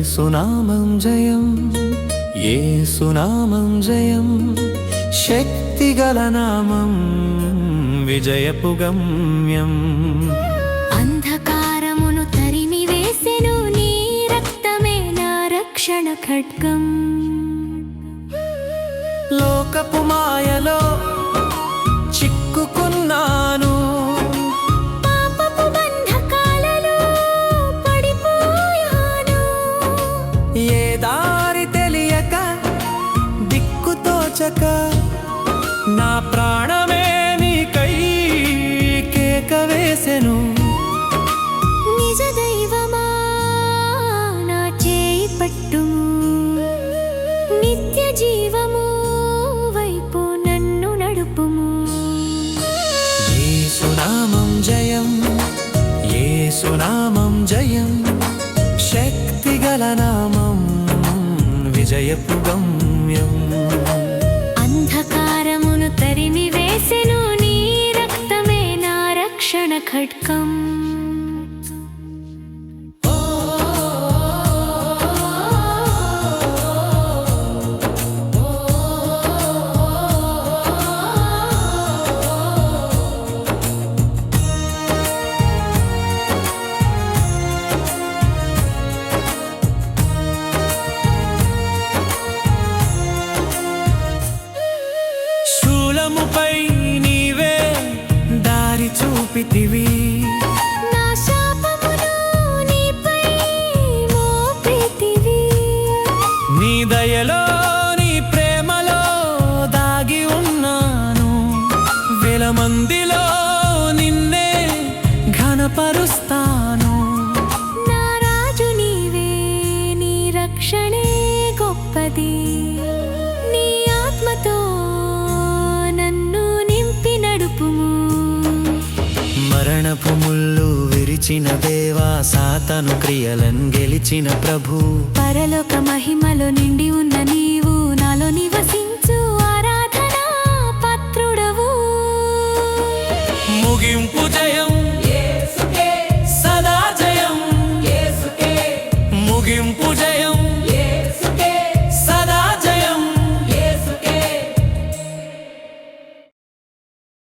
సునామం జయం ఏ సునామం జయం. శక్తిగల నామం విజయపు గమ్యం అంధకారమును తరిమి వేసెను నీ రక్తమే నా రక్షణ ఖడ్గం. లోకపు మాయలో నా ప్రాణమే రక్షణ దారి చూపితివి. నా దయలో నీ ప్రేమలో దాగి ఉన్నాను. వేల మందిలో మరణపు ముళ్ళు విరిచిన దేవా సాతను క్రియలను గెలిచిన ప్రభు. పరలోక మహిమలో నిండి ఉన్న నీవు నాలో నివసి